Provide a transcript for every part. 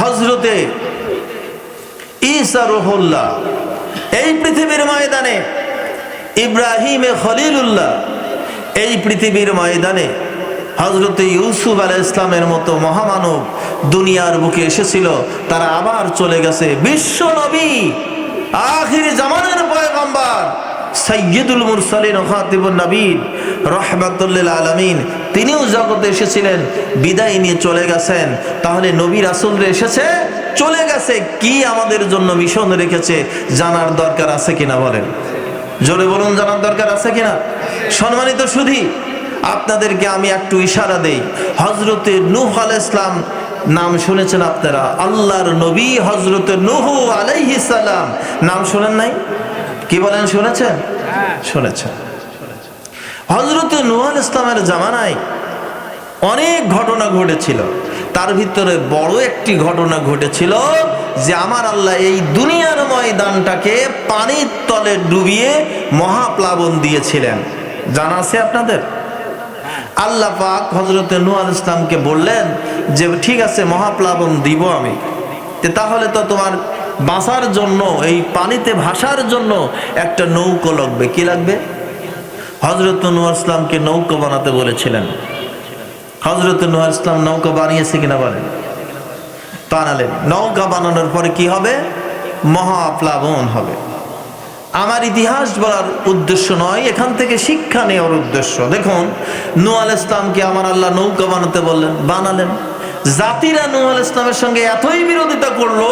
হজরতে ঈসা রুহুল্লাহ। এই পৃথিবীর ময়দানে ইব্রাহিম খলিলুল্লাহ, এই পৃথিবীর ময়দানে হজরত ইউসুফ আলাহ ইসলামের মতো মহামানব দুনিয়ার বুকে এসেছিল, তারা আবার চলে গেছে। বিশ্ব নবী, আখির জামানের পয়গম্বর। সৈয়দুল মুরসালিন খাতিবুন নবীন রহমাতুল্লিল আলমিন। তিনিও জগতে এসেছিলেন, বিদায় নিয়ে চলে গেছেন। তাহলে নবী রাসুলরে এসেছে, চলে গেছে। কি আমাদের জন্য মিশন রেখেছে, জানার দরকার আছে কিনা বলেন। জোরে বলুন, জানার দরকার আছে কিনা? সম্মানিত সুধী, আপনাদেরকে আমি একটু ইশারা দেই। হজরতে নূহ আল ইসলাম নাম শুনেছেন আপনারা? আল্লাহর নবী হজরতে নুহু আলাইহি সালাম। নাম শোনেন নাই? কি বলেন শুনেছেন? শুনেছেন। হজরতে নূহ আল ইসলামের জামানায় অনেক ঘটনা ঘটেছিল। তার ভিতরে বড় একটি ঘটনা ঘটেছিল যে আমার আল্লাহ এই দুনিয়ার ময়দানটাকে পানির তলে ডুবিয়ে মহাপ্লাবন দিয়েছিলেন। জানা আছে আপনাদের? আল্লাহ পাক হজরতে নুয়াল ইসলামকে বললেন যে ঠিক আছে মহাপ্লাবন দিব আমি। তাহলে তো তোমার বাঁচার জন্য, এই পানিতে ভাসার জন্য একটা নৌকো লাগবে। কি লাগবে? হজরত নুয়াল ইসলামকে নৌকো বানাতে বলেছিলেন। হজরত নুয়াল ইসলাম নৌকা বানিয়েছে কিনা বলেন? বানালেন। নৌকা বানানোর পরে কি হবে? মহাপ্লাবন হবে। আমার ইতিহাস বলার উদ্দেশ্য নয়, এখান থেকে শিক্ষা নেওয়ার উদ্দেশ্য। দেখুন নুয়াল ইসলামকে আমার আল্লাহ নৌকা বানাতে বললেন, বানালেন। জাতিরা নুয়াল ইসলামের সঙ্গে এতই বিরোধিতা করল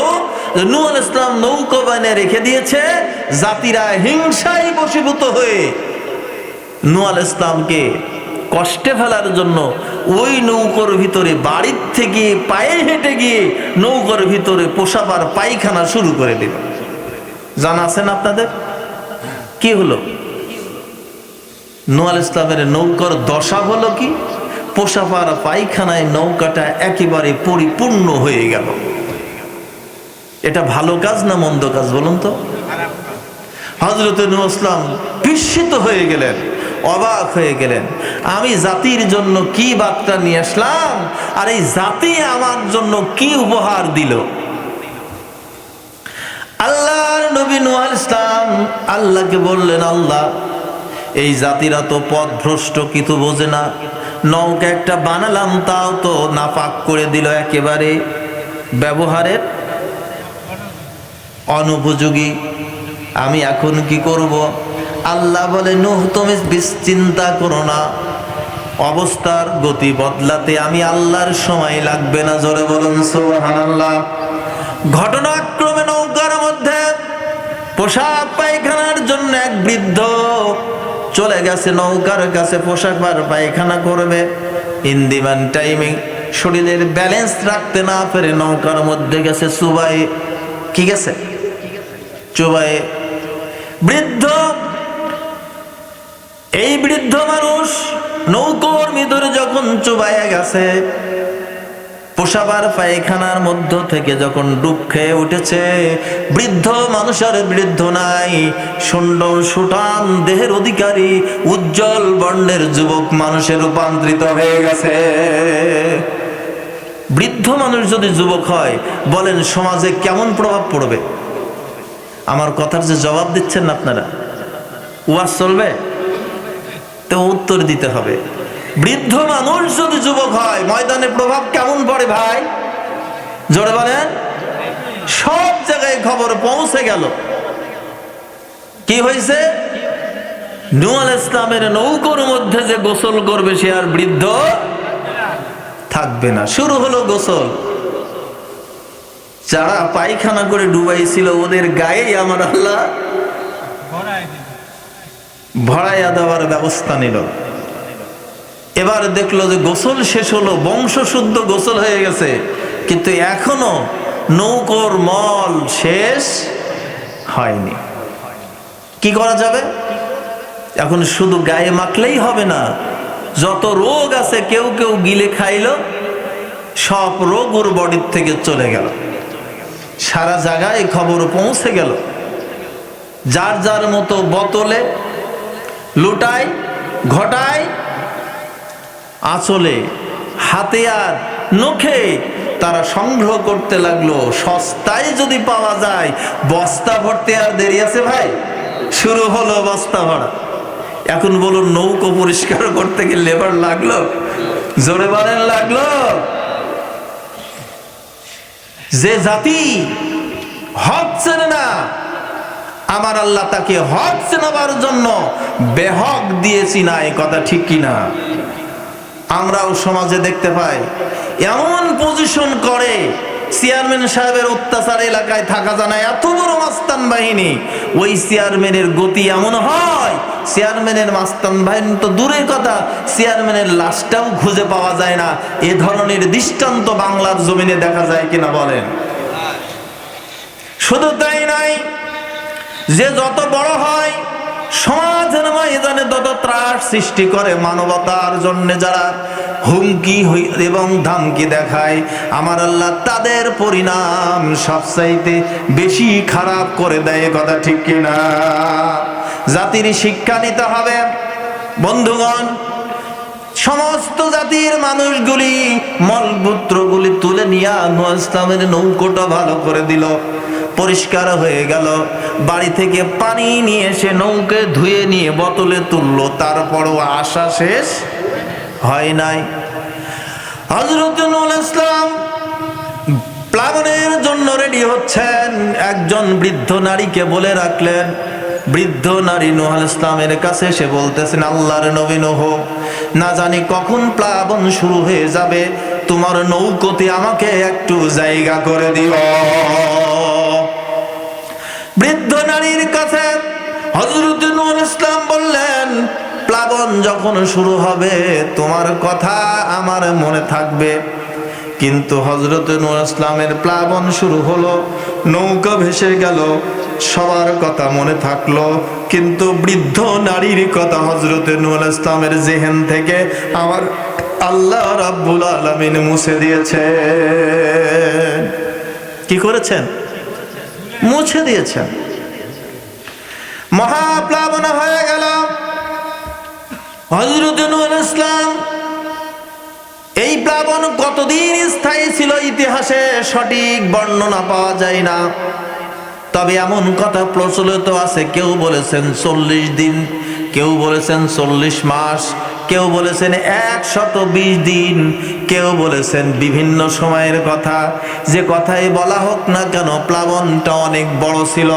যে নুয়াল ইসলাম নৌকা বানিয়ে রেখে দিয়েছে, জাতিরা হিংসায় বশীভূত হয়ে নুয়াল ইসলামকে কষ্টে ফেলার জন্য ওই নৌকোর ভিতরে বাড়ির থেকে পায়ে হেঁটে গিয়ে নৌকোর ভিতরে পোষাবার পায়খানা শুরু করে দিল। জানা আছেন আপনাদের? কি হলো? নোয়াল ইসলামের নৌকার দশা হলো কি? পোষাপার পায়খানায় নৌকাটা একেবারে পরিপূর্ণ হয়ে গেল। এটা ভালো কাজ না মন্দ কাজ বলুন তো? হজরত ইসলাম বিস্মিত হয়ে গেলেন, অবাক হয়ে গেলেন। আমি জাতির জন্য কি বার্তা নিয়ে আসলাম? আর এই জাতি আমার জন্য কি উপহার দিল? আল্লাহর নবী নুয়াল ইসলাম আল্লাহকে বললেন, আল্লাহ, এই জাতিরা তো পথ ভ্রষ্ট কিছু বোঝে না। নৌকা একটা বানালাম, তাও তো নাপাক করে দিল একেবারে ব্যবহারের অনুপযোগী। আমি এখন কি করব? আল্লাহ বলে, নুহ, তুমি চিন্তা করো না। অবস্থার গতি বদলাতে আমি আল্লাহর সময় লাগবে না। জোরে বলুন, সুবহানাল্লাহ। ঘটনাক্রমে নৌকার মধ্যে পোশাক পায়খানার জন্য এক বৃদ্ধ চলে গেছে, নৌকার কাছে পোশাক আর পায়খানা করবে। ইন্দিমান টাইমিং শরীরের ব্যালেন্স রাখতে না পেরে নৌকার মধ্যে গেছে সুবাই। কি গেছে? চুবাই বৃদ্ধ, এই বৃদ্ধ মানুষ নৌকোর ভিতরে যখন চুবাইয়া গেছে পোষাবার পায়খানার মধ্য থেকে যখন ডুব খেয়ে উঠেছে, বৃদ্ধ মানুষের বৃদ্ধ নাই সুন্দর সুটান দেহের অধিকারী, উজ্জ্বল বর্ণের যুবক মানুষে রূপান্তরিত হয়ে গেছে। বৃদ্ধ মানুষ যদি যুবক হয়, বলেন সমাজে কেমন প্রভাব পড়বে? আমার কথার যে জবাব দিচ্ছেন না আপনারা? ওয়াজ চলবে? তো উত্তর দিতে হবে। বৃদ্ধ মানুষ যদি যুবক হয়, ময়দানে প্রভাব কেমন পড়ে ভাই? জোরে বলেন। সব জায়গায় খবর পৌঁছে গেল। কি হয়েছে? নুয়াল ইসলামের নৌকোর মধ্যে যে গোসল করবে সে আর বৃদ্ধ থাকবে না। শুরু হলো গোসল। যারা পায়খানা করে ডুবাইছিল, ওদের গায়েই আমার আল্লাহ ভরাইয়া দেওয়ার ব্যবস্থা নিল। এবার দেখল যে গোসল শেষ হলো, বংশ শুদ্ধ গোসল হয়ে গেছে। কিন্তু এখনও নৌকোর মল শেষ হয়নি। কি করা যাবে? এখন শুধু গায়ে মাখলেই হবে না, যত রোগ আছে কেউ কেউ গিলে খাইলো, সব রোগ ওর বডির থেকে চলে গেল। সারা জায়গায় খবর পৌঁছে গেল। যার যার মতো বোতলে লুটায়, ঘটায় আঁচলে, হাতে আর নখে তারা সংগ্রহ করতে লাগল। সস্তায় যদি পাওয়া যায়, বস্তা ভরতে আর দেরি আছে ভাই? শুরু হলো বস্তা ভরা। এখন বলুন, নৌকো পরিষ্কার করতে গিয়ে লেবার লাগল? জোরে বলেন, লাগল। যে জাতি হক চেনে না, আমার আল্লাহ তাকে হক চেনাবার জন্য বেহক দিয়েছি না এই কথা ঠিক কিনা? আমরাও সমাজে দেখতে পাই। এমন পজিশন করে চেয়ারম্যান সাহেবের অত্যাচার এলাকায় থাকা জানা এত বড় মাস্তান বাহিনী, ওই চেয়ারম্যানের গতি এমন হয় চেয়ারম্যানের মাস্তান বাহিনী তো দূরের কথা চেয়ারম্যানের লাশটাও খুঁজে পাওয়া যায় না। এ ধরনের দৃষ্টান্ত বাংলার জমিনে দেখা যায় কিনা বলেন? শুধু তাই নয়, যে যত বড় হয় সমাজের ময়দানে তত ত্রাস সৃষ্টি করে মানবতার জন্য যারা হুমকি এবং ধামকি দেখায়, আমার আল্লাহ তাদের পরিণাম সবচাইতে বেশি খারাপ করে দেয় কথা ঠিক কিনা? জাতির শিক্ষা নিতে হবে। বন্ধুগণ সমস্ত জাতির মানুষগুলি মলমূত্রগুলি তুলে নিয়ে নোয়া ইসলামের নৌকোটা ভালো করে দিল। পরিষ্কার হয়ে গেল। বাড়ি থেকে পানি নিয়ে এসে নৌকে ধুয়ে নিয়ে বোতলে তুললো। তারপরও আশা শেষ হয় নাই। হজরত নুল ইসলাম প্লাবনের জন্য রেডি হচ্ছেন। একজন বৃদ্ধ নারীকে বলে রাখলেন বৃদ্ধ নারী নুহাল ইসলামের কাছে সে বলতেছেন, আল্লাহর নবী নহ, না জানি কখন প্লাবন শুরু হয়ে যাবে, তোমার নৌকোতে আমাকে একটু জায়গা করে দিও। বৃদ্ধ নারীর কাছে হজরত নুহুল ইসলাম বললেন, প্লাবন যখন শুরু হবে, তোমার কথা আমার মনে থাকবে। কিন্তু হজরত নুর ইসলামের প্লাবন শুরু হলো। নৌকা ভেসে গেল। সবার কথা মনে থাকল। কিন্তু বৃদ্ধ নারীর কথা হজরত নুর ইসলামের জেহেন থেকে আমার আল্লাহ রাব্বুল আলামিন মুছে দিয়েছে। কি করেছেন? মুছে দিয়েছেন। মহাপ্লাবন হয়ে গেল। হজরত নুর ইসলাম এই প্লাবন কতদিন স্থায়ী ছিল ইতিহাসে সঠিক বর্ণনা পাওয়া যায় না। তবে এমন কথা প্রচলিত আছে, কেউ বলেছেন চল্লিশ দিন, কেউ বলেছেন চল্লিশ মাস, কেউ বলেছেন একশত বিশ দিন, কেউ বলেছেন বিভিন্ন সময়ের কথা। যে কথাই বলা হোক না কেন, প্লাবনটা অনেক বড় ছিল।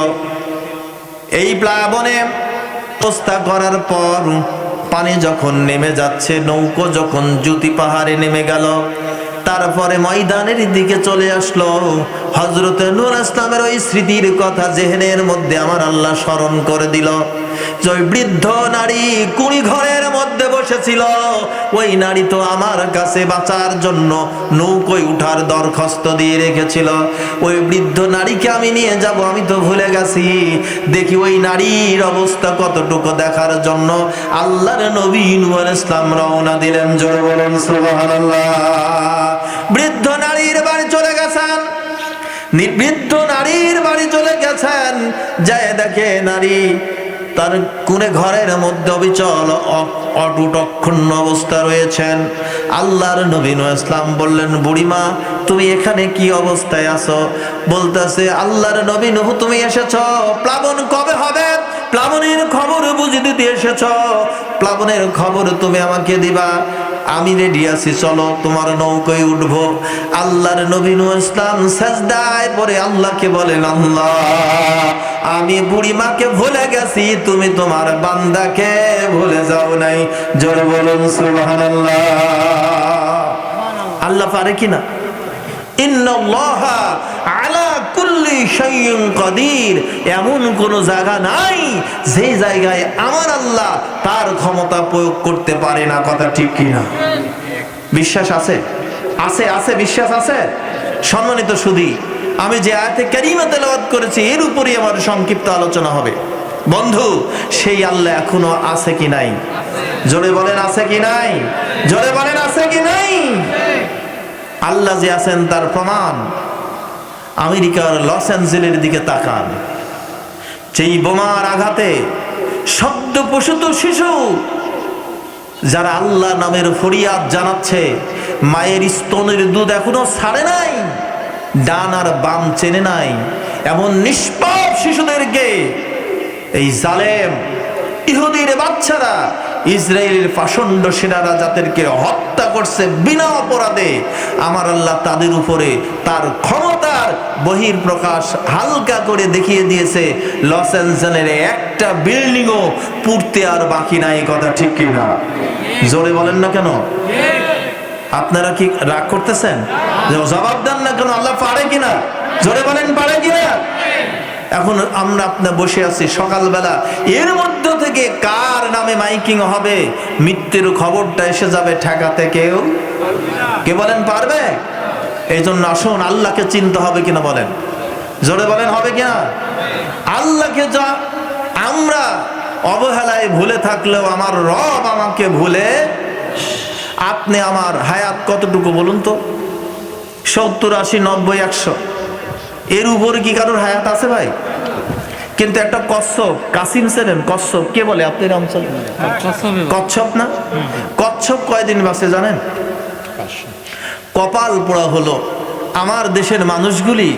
এই প্লাবনে অবস্থা করার পর পানি যখন নেমে যাচ্ছে, নৌকো যখন জ্যোতি পাহাড়ে নেমে গেল, তারপরে ময়দানের দিকে চলে আসলো। হজরতে নূর ইসলামের ওই স্মৃতির কথা জেহেনের মধ্যে আমার আল্লাহ স্মরণ করে দিল। বৃদ্ধ নারী কুড়ি ঘরের মধ্যে বসেছিল, ওই নারী তো আমার কাছে বাঁচার জন্য নৌকোয় উঠার দরখাস্ত দিয়ে রেখেছিল। ওই বৃদ্ধ নারীকে আমি নিয়ে যাব, আমি তো ভুলে গেছি। দেখি ওই নারীর অবস্থা কতটুকু দেখার জন্য আল্লাহর নবী নূর ইসলাম রওনা দিলেন। জোরে বলেন বৃদ্ধ নারীর নিবৃদ্ধ নারীর বাড়ি চলে গেছেন। যায় দেখে নারী, তার কোনে ঘরের মধ্যে অবিচল অটুট অক্ষুণ্ণ অবস্থা রয়েছেন। আল্লাহর নবীন ইসলাম বললেন, বুড়িমা, তুমি এখানে কি অবস্থায় আছো? বলতেছে, আল্লাহর নবীন তুমি এসেছ। প্লাবন কবে হবে? দিতে এসেছ। প্লাবনের খবর তুমি আমাকে দিবা। আমি রেডি আছি, চলো, তোমার নৌকায় উঠবো। আল্লাহর নবী নূহ ইসলাম সাজদায় পরে আল্লাহকে বলেন, আল্লাহ, আমি বুড়িমাকে ভুলে গেছি, তুমি তোমার বান্দাকে ভুলে যাও নাই। জোরে বলুন, সুবহানাল্লাহ। আল্লাহ পারে কিনা? ইন্নাল্লাহা আলা কুল্লি শাইইন কাদির। এমন কোন জায়গা নাই যে জায়গায় আমার আল্লাহ তার ক্ষমতা প্রয়োগ করতে পারে না, কথা ঠিক কিনা? বিশ্বাস আছে? আছে আছে, বিশ্বাস আছে? সম্মানিত সুধী, আমি যে আয়াতে ক্যারিমা তেলাওয়াত করেছি, এর উপরই আমার সংক্ষিপ্ত আলোচনা হবে। বন্ধু, সেই আল্লাহ এখনও আছে কি নাই? জোরে বলেন, আছে কি নাই? জোরে বলেন, আছে কি নাই? আল্লাহ যে আছেন তার প্রমাণ। আমেরিকার লস অ্যাঞ্জেলের দিকে তাকান। সেই বোমার আঘাতে শব্দ প্রসূত শিশু, যারা আল্লাহ নামের ফরিয়াদ জানাচ্ছে, মায়ের স্তনের দুধ এখনও ছাড়ে নাই, ডান আর বাম চেনে নাই, এমন নিষ্পাপ শিশুদেরকে এই জালেম ইহুদির বাচ্চারা ইসরায়েলের পাষণ্ড সেনারা যাদেরকে হত্যা করছে বিনা অপরাধে, আমার আল্লাহ তাদের উপরে তার ক্ষমতার বহির প্রকাশ হালকা করে দেখিয়ে দিয়েছে। লস অ্যাঞ্জেলের একটা বিল্ডিংও পুড়তে আর বাকি নাই কথা ঠিক কিনা জোরে বলেন না কেন? আপনারা কি রাগ করতেছেন? জবাব দেন না কেন? আল্লাহ পারে কিনা? জোরে বলেন, পারে কিনা? এখন আমরা আপনার বসে আছি সকালবেলা। এর মধ্য থেকে কার নামে মাইকিং হবে? মৃত্যুর খবরটা এসে যাবে ঠেকাতে কেউ? কে বলেন পারবে? এই জন্য আসুন, আল্লাহকে চিনতে হবে কিনা বলেন। জোরে বলেন, হবে কিনা? আল্লাহকে যা আমরা অবহেলায় ভুলে থাকলেও আমার রব আমাকে ভুলে আপনি আমার হায়াত কতটুকু বলুন তো? সত্তর, আশি, নব্বই, একশো। এর উপরে কি কারোর হায়াত আছে ভাই? কিন্তু একটা কচ্ছপ কাসিম সেরেন কচ্ছপ কে বলে? আপনার অঞ্চল কচ্ছপ না? কচ্ছপ কয়দিন বাসে জানেন? কপাল পোড়া হলো। আমার দেশের মানুষগুলি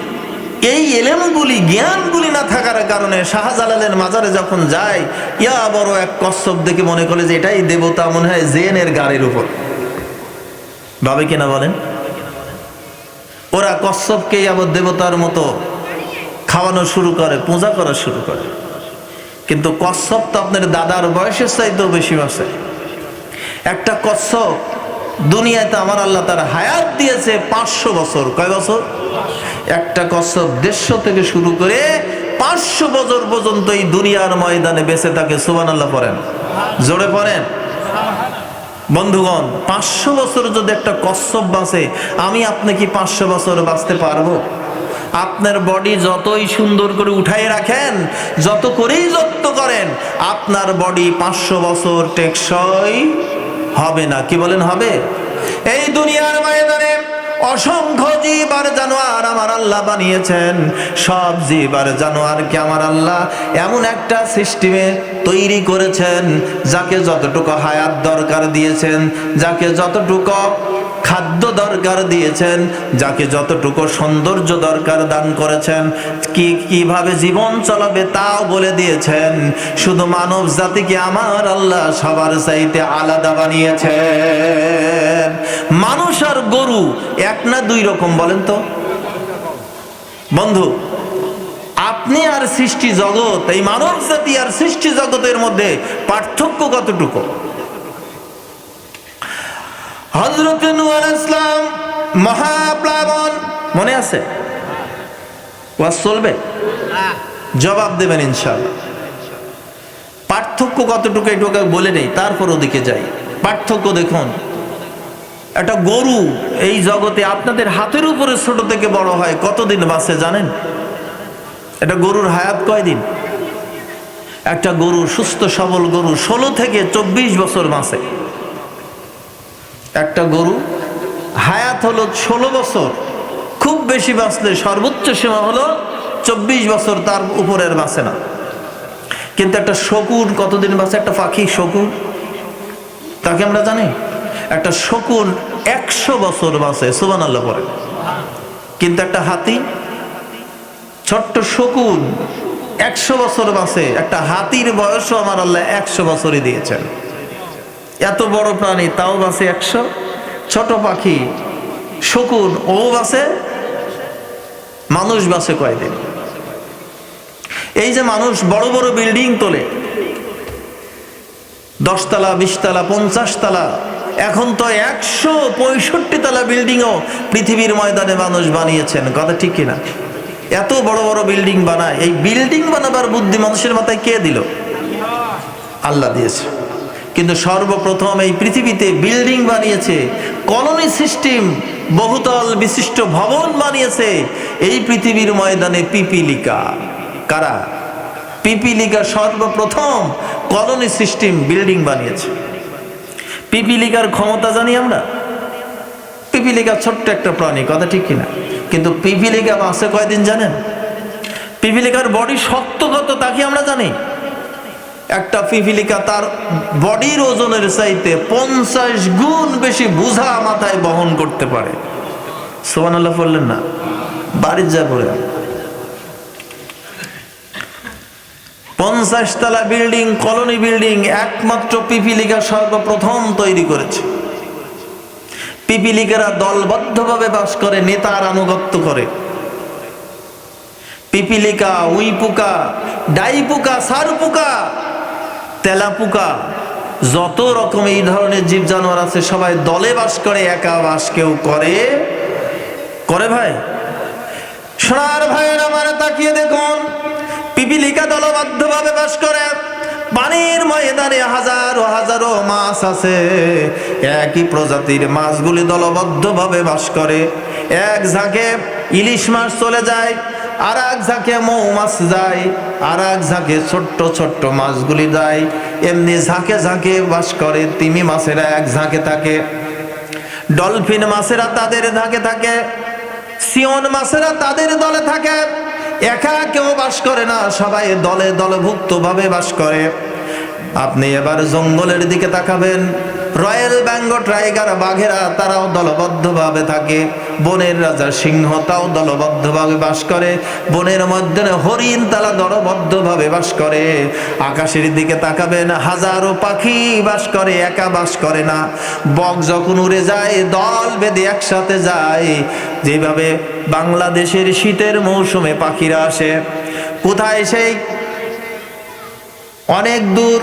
এই এলেমগুলি জ্ঞানগুলি না থাকার কারণে শাহজালালের মাজারে যখন যায় ইয়া বড় এক কচ্ছপ দেখে মনে করে যে এটাই দেবতা মনে হয় জেনের গাড়ির উপর। ভাবে কিনা বলেন? ওরা কচ্ছপকে আবার দেবতার মতো খাওয়ানো শুরু করে, পূজা করা শুরু করে। কিন্তু কচ্ছপ তো আপনার দাদার বয়সের চাইতেও বেশি বাসে একটা কচ্ছপ দুনিয়াতে আমার আল্লাহ তার হায়াত দিয়েছে পাঁচশো বছর। কয় বছর? একটা কচ্ছপ দেড়শো থেকে শুরু করে পাঁচশো বছর পর্যন্ত এই দুনিয়ার ময়দানে বেঁচে থাকে সুবান আল্লাহ পড়েন। জোরে পড়েন? বন্ধুগণ, পাঁচশো বছর যদি একটা কচ্ছপ বাঁচে, আমি আপনি কি পাঁচশো বছর বাঁচতে পারব? আপনার বডি যতই সুন্দর করে উঠাই রাখেন, যত করেই যত্ন করেন, আপনার বডি পাঁচশো বছর টেকসই হবে না। কি বলেন হবে? এই দুনিয়ার ময়দানে অসংখ্য জীব আর আমার আল্লাহ বানিয়েছেন। সব জীব আর জানোয়ারকে আমার আল্লাহ? এমন একটা সিস্টেমে তৈরি করেছেন, যাকে যতটুকু হায়াত দরকার দিয়েছেন, যাকে যতটুকু খাদ্য দরকার দিয়েছেন, যাকে যতটুকু সৌন্দর্য দরকার দান করেছেন, কি কীভাবে জীবন চলাবে তাও বলে দিয়েছেন। শুধু মানব জাতিকে আমার আল্লাহ সবার চাইতে আলাদা বানিয়েছেন? মানুষ আর গরু এক না দুই রকম বলেন তো? বন্ধু, আপনি আর সৃষ্টি জগৎ, এই মানব জাতি আর সৃষ্টি জগতের মধ্যে পার্থক্য কতটুকু? হজরত ইসলাম মহাপ্লাবন, মনে আছে? ওয়াজ চলবে? জবাব দেবেন ইনশাল্লাহ পার্থক্য কতটুকু একটু বলে নেই, তারপর ওদিকে যাই। পার্থক্য দেখুন। একটা গরু এই জগতে আপনাদের হাতের উপরে ছোট থেকে বড় হয়, কতদিন বাঁচে জানেন? এটা গরুর হায়াত কয়দিন? একটা গরু সুস্থ, সবল গরু ষোলো থেকে চব্বিশ বছর বাঁচে। একটা গরু হায়াত হলো ষোলো বছর, খুব বেশি বাঁচলে সর্বোচ্চ সীমা হলো চব্বিশ বছর, তার উপরের বাঁচে না। কিন্তু একটা শকুন কতদিন বাঁচে? একটা পাখি শকুন, তাকে আমরা জানি? একটা শকুন একশো বছর বাঁচে সুবান আল্লাহ পরে কিন্তু একটা হাতি, ছোট্ট শকুন একশো বছর বাঁচে, একটা হাতির বয়সও আমার আল্লাহ একশো বছরই দিয়েছেন। এত বড় প্রাণী, তাও বাঁচে একশো। ছোট পাখি, শকুন, ও বাঁচে, মানুষ বাঁচে কয়দিন? এই যে মানুষ বড় বড় বিল্ডিং তোলে, দশতলা, বিশতলা পঞ্চাশ তলা এখন তো একশো পঁয়ষট্টি তলা বিল্ডিংও পৃথিবীর ময়দানে মানুষ বানিয়েছেন, কথা ঠিক কিনা? এত বড় বড় বিল্ডিং বানায়, এই বিল্ডিং বানাবার বুদ্ধি মানুষের মাথায় কে দিল? আল্লাহ দিয়েছে। কিন্তু সর্বপ্রথম এই পৃথিবীতে বিল্ডিং বানিয়েছে কলোনি সিস্টেম বহুতল বিশিষ্ট ভবন বানিয়েছে, এই পৃথিবীর ময়দানে পিপিলিকা। কারা? পিপিলিকা সর্বপ্রথম কলোনি সিস্টেম বিল্ডিং বানিয়েছে। পিপিলিকার ক্ষমতা জানি আমরা? পিপিলিকা ছোট্ট একটা প্রাণী, কথা ঠিক কিনা? কিন্তু পিপিলিকা বাঁচে কয়দিন জানেন? পিপিলিকার বডি শক্ত কত তা কি আমরা জানি? একটা পিপিলিকা তার বডির ওজনের চাইতে পঞ্চাশ গুণ বেশি বোঝা মাথায় বহন করতে পারে। সোহান আল্লাহ বললেন না, বাড়ির যা পড়ে পঞ্চাশ তলা বিল্ডিং, কলোনি বিল্ডিং একমাত্র পিপিলিকা সর্বপ্রথম তৈরি করেছে। পিপিলিকারা দলবদ্ধভাবে বাস করে, নেতার আনুগত্য করে। পিপিলিকা উই পোকা ডাই পোকা সার পোকা তেলা পোকা যত রকম এই ধরনের জীব জানোয়ার আছে, সবাই দলে বাস করে, একা বাস কেউ করে। করে ভাই? সোনার ভাইয়ের আমার তাকিয়ে দেখুন। পিপিলিকা দলবদ্ধভাবে বাস করে। পানির ময়দানে হাজারো হাজারো মাছ আছে। একই প্রজাতির মাছগুলি দলবদ্ধভাবে বাস করে। এক ঝাঁকে ইলিশ মাছ চলে যায়, আর এক ঝাঁকে মৌ মাছ যায়, আর এক ঝাঁকে ছোট্ট ছোট্ট মাছগুলি যায়। এমনি ঝাঁকে ঝাঁকে বাস করে, তিমি মাছেরা এক ঝাঁকে থাকে। ডলফিন মাছেরা তাদের ঝাঁকে থাকে। সিয়ন মাছেরা তাদের দলে থাকে। একা কেউ বাস করে না, সবাই দলে দলভুক্ত ভাবে বাস করে। আপনি এবার জঙ্গলের দিকে তাকাবেন। রয়্যাল বেঙ্গল টাইগার বাঘেরা, তারাও দলবদ্ধভাবে থাকে। বনের রাজা সিংহ, তাও দলবদ্ধভাবে বাস করে। বনের মধ্যে হরিণ তারা দলবদ্ধভাবে বাস করে। আকাশের দিকে তাকাবেন, হাজারো পাখি বাস করে, একা বাস করে না। বক যখন উড়ে যায়, দল বেঁধে একসাথে যায়। যেভাবে বাংলাদেশের শীতের মৌসুমে পাখিরা আসে। কোথায় সেই? অনেক দূর।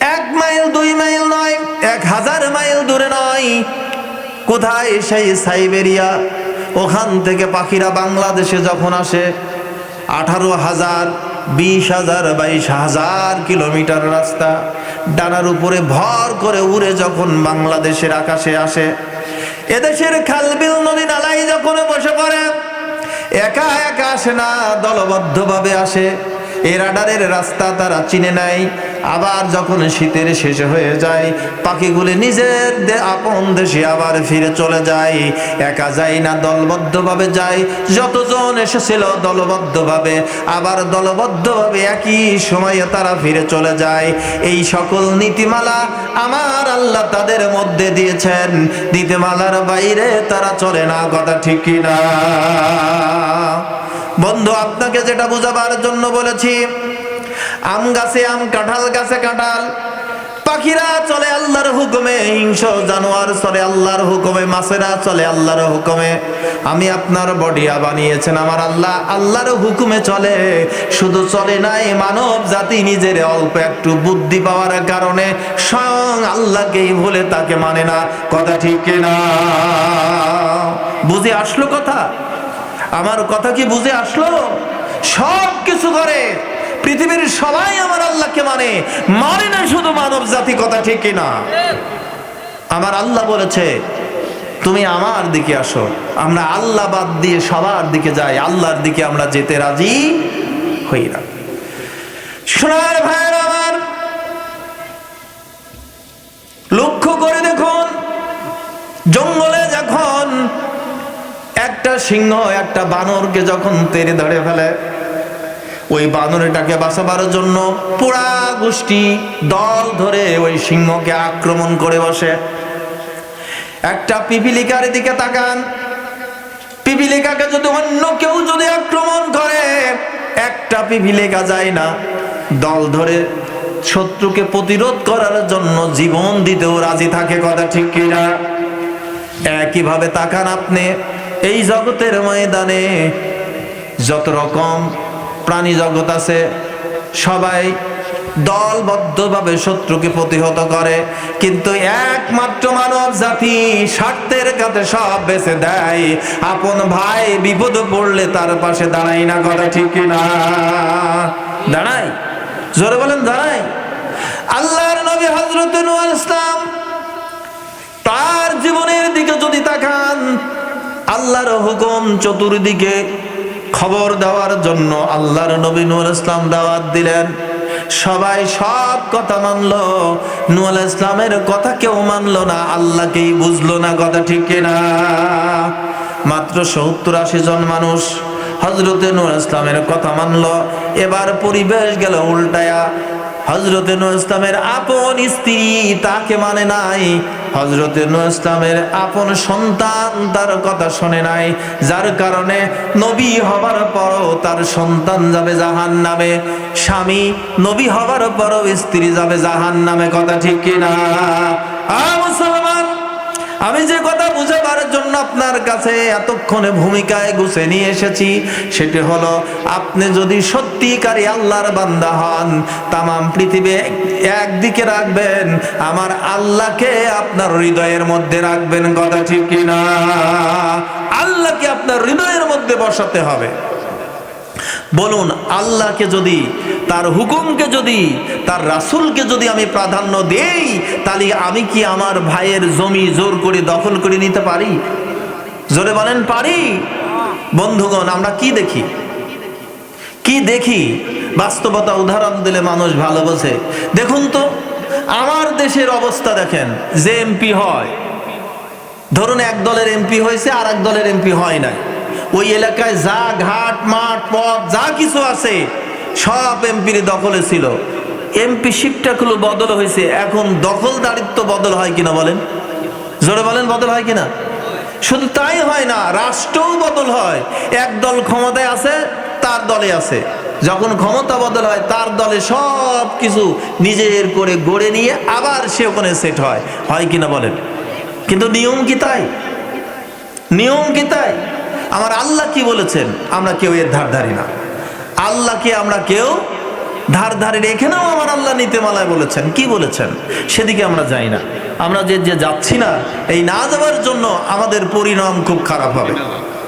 এক মাইল, দুই মাইল নয়, এক হাজার মাইল দূরে নয়। কোথায় সেই সাইবেরিয়া? ওখান থেকে পাখিরা বাংলাদেশে যখন আসে, আঠারো হাজার, বিশ হাজার, বাইশ হাজার কিলোমিটার রাস্তা। ডানার উপরে ভর করে উড়ে যখন বাংলাদেশের আকাশে আসে এদেশের খালবিল নদী নালাই যখন বসে পড়ে, একা একা আসে না, দলবদ্ধভাবে আসে। এ রাডারের রাস্তা তারা চিনে নেয় আবার যখন শীতের শেষ হয়ে যায়, পাখিগুলি নিজের আপন দেশে আবার ফিরে চলে যায়। একা যায় না, দলবদ্ধভাবে যায়। যতজন এসেছিল দলবদ্ধভাবে, আবার দলবদ্ধভাবে একই সময়ে তারা ফিরে চলে যায়। এই সকল নীতিমালা আমার আল্লাহ তাদের মধ্যে দিয়েছেন। নীতিমালার বাইরে তারা চলে না, কথা ঠিক কিনা? বন্ধু, আপনাকে যেটা বোঝাবার জন্য বলেছি আম গাছে আম, কাঁঠাল গাছে কাঁঠাল। পাখিরা চলে আল্লাহর হুকুমে হিংস জানোয়ার চলে আল্লাহর হুকুমে, মাছেরা চলে আল্লাহর হুকুমে। আমি আপনার বডিয়া বানিয়েছেন আমার আল্লাহ, আল্লাহর হুকুমে চলে। শুধু চলে নাই, মানব জাতি নিজের অল্প একটু বুদ্ধি পাওয়ার কারণে স্বয়ং আল্লাহকেই ভুলে তাকে মানে না। কথা ঠিক না বুঝে আসলো কথা? আমার কথা কি বুঝে আসলো? সব কিছু করে পৃথিবীর সবাই আমার আল্লাহকে মানে। মানে না শুধু মানব জাতি, কথা ঠিক কিনা আমার আল্লাহ বলেছে, তুমি আমার দিকে আসো। আমরা আল্লাহ বাদ দিয়ে সবার দিকে যাই। আল্লাহর দিকে আমরা যেতে রাজি হই না। সোনার ভাইয়ের আমার, লক্ষ্য করে দেখুন, জঙ্গলে যখন একটা সিংহ, একটা বানরকে যখন তেরে ধরে ফেলে ওই বানরটাকে বাঁচাবার জন্য পুরা গোষ্ঠী দল ধরে ওই সিংহকে আক্রমণ করে বসে। একটা পিপিলিকার দিকে তাকান। পিপিলিকাকে যদি অন্য কেউ যদি আক্রমণ করে, একটা পিপিলিকা যায় না। দল ধরে শত্রুকে প্রতিরোধ করার জন্য জীবন দিতেও রাজি থাকে কথা ঠিক কিনা? একইভাবে তাকান আপনি। এই জগতের ময়দানে যত রকম প্রাণী জগৎ আছে। সবাই দলবদ্ধভাবে শত্রুকে প্রতিহত করে। কিন্তু একমাত্র মানব জাতি স্বার্থের কাছে সব বেছে দেয়। আপন ভাই বিপদ পড়লে তার পাশে দাঁড়াই না, কথা ঠিক না দাঁড়াই জোরে বলেন দাঁড়াই আল্লাহর নবী হজরত ইসলাম তার জীবনের দিকে যদি তাকান, আল্লাহর হুকুম চতুর্দিকে খবর দেওয়ার জন্য আল্লাহর নবী নুর ইসলাম দাওয়াত দিলেন। সবাই সব কথা মানলো। নুয়াল ইসলামের কথা কেউ মানলো না, আল্লাহকেই বুঝলো না কথা ঠিক না মাত্র সত্তর আশি জন মানুষ হজরতে নুর ইসলামের কথা মানলো। এবার পরিবেশ গেল উল্টায়া। হজরতে ইসলামের আপন স্ত্রী তাকে মানে নাই। হজরতে ইসলামের আপন সন্তান তার কথা শোনে নাই। যার কারণে নবী হবার পরও তার সন্তান যাবে জাহান নামে স্বামী নবী হবার পরও স্ত্রী যাবে জাহান নামে কথা ঠিক কিনা? মুসলমান! আমি যে কথা বুঝাবার জন্য আপনার কাছে এতক্ষণে ভূমিকায় গুছে নিয়ে এসেছি, সেটি হলো, আপনি যদি সত্যিকারী আল্লাহর বান্দা হন, তামাম পৃথিবী একদিকে রাখবেন, আমার আল্লাহকে আপনার হৃদয়ের মধ্যে রাখবেন, কথা ঠিক কিনা? আল্লাহকে আপনার হৃদয়ের মধ্যে বসাতে হবে। বলুন, আল্লাহকে যদি, তার হুকুমকে যদি, তার রাসূলকে যদি আমি প্রাধান্য দেই, তাহলে আমি কি আমার ভাইয়ের জমি জোর করে দখল করে নিতে পারি? জোরে বলেন, পারি। বন্ধুগণ, আমরা কি দেখি? কি দেখি? বাস্তবতা উদাহরণ দিলে মানুষ ভালো বোঝে। দেখুন তো, আমার দেশের অবস্থা দেখেন, যে এমপি হয়। ধরুন, এক দলের এমপি হয়েছে আর এক দলের এমপি হয় নাই। ওই এলাকায় যা ঘাট, মাঠ, পথ, যা কিছু আছে, সব এমপির দখলে ছিল। এমপি শিবটাগুলো বদল হয়েছে। এখন দখলদারিত্ব বদল হয় কিনা বলেন? জোরে বলেন, বদল হয় কিনা? শুধু তাই হয় না, রাষ্ট্রও বদল হয়। এক দল ক্ষমতায় আছে, তার দলে আছে। যখন ক্ষমতা বদল হয়, তার দলে সব কিছু নিজের করে গড়ে নিয়ে আবার সে ওখানে সেট হয়। হয় কিনা বলেন? কিন্তু নিয়ম কি তাই? নিয়ম কি তাই? আমার আল্লাহ কি বলেছেন? আমরা কেউ এর ধার ধারি না। আল্লাহকে আমরা কেউ ধার ধারি এখানেও আমার আল্লাহ নীতিমালায় বলেছেন। কি বলেছেন? সেদিকে আমরা যাই না। আমরা যে যে যাচ্ছি না, এই না যাওয়ার জন্য আমাদের পরিণাম খুব খারাপ হবে।